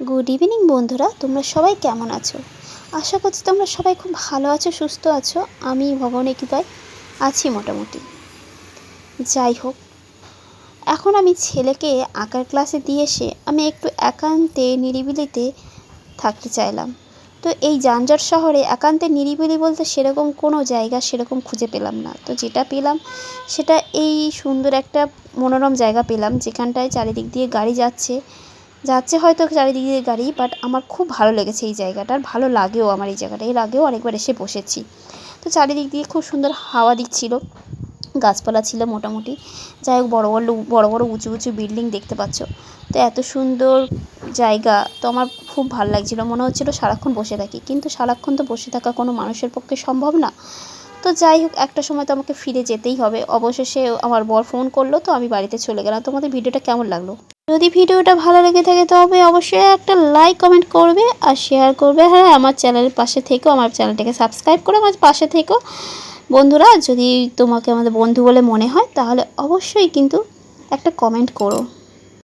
Good evening বন্ধুরা। তোমরা সবাই কেমন আছো? আশা করছি তোমরা সবাই খুব ভালো আছো, সুস্থ আছো। আমি ভগবানের কৃপায় আছি মোটামুটি। যাই হোক, এখন আমি ছেলেকে আঁকার ক্লাসে দিয়ে এসে আমি একটু একান্তে নিরিবিলিতে থাকতে চাইলাম। তো এই যানজট শহরে একান্তে নিরিবিলি বলতে সেরকম কোনো জায়গা সেরকম খুঁজে পেলাম না। তো যেটা পেলাম, সেটা এই সুন্দর একটা মনোরম জায়গা পেলাম, যেখানটায় চারিদিক দিয়ে গাড়ি যাচ্ছে। যাচ্ছে হয়তো চারিদিক দিয়ে গাড়ি বাট আমার খুব ভালো লেগেছে এই জায়গাটা আর ভালো লাগেও আমার এই জায়গাটা। এর আগেও অনেকবার এসে বসেছি। তো চারিদিক দিয়ে খুব সুন্দর হাওয়া দিচ্ছিল, গাছপালা ছিল মোটামুটি। যাই হোক, বড়ো বড়ো বড়ো বড়ো উঁচু উঁচু বিল্ডিং দেখতে পাচ্ছ। তো এত সুন্দর জায়গা, তো আমার খুব ভালো লাগছিল। মনে হচ্ছিল সারাক্ষণ বসে থাকি, কিন্তু সারাক্ষণ তো বসে থাকা কোনো মানুষের পক্ষে সম্ভব না। তো যাই হোক, একটা সময় তো আমাকে ফিরে যেতেই হবে। অবশেষে আমার বর ফোন করল, তো আমি বাড়িতে চলে গেলাম। তোমাদের ভিডিওটা কেমন লাগল? যদি ভিডিওটা ভালো লেগে থাকে তবে অবশ্যই একটা লাইক কমেন্ট করবে আর শেয়ার করবে। হ্যাঁ আমার চ্যানেলের পাশে থেকেও আমার চ্যানেলটাকে সাবস্ক্রাইব করে আমার পাশে থেকেও বন্ধুরা, যদি তোমাকে আমাদের বন্ধু বলে মনে হয়, তাহলে অবশ্যই কিন্তু একটা কমেন্ট করো।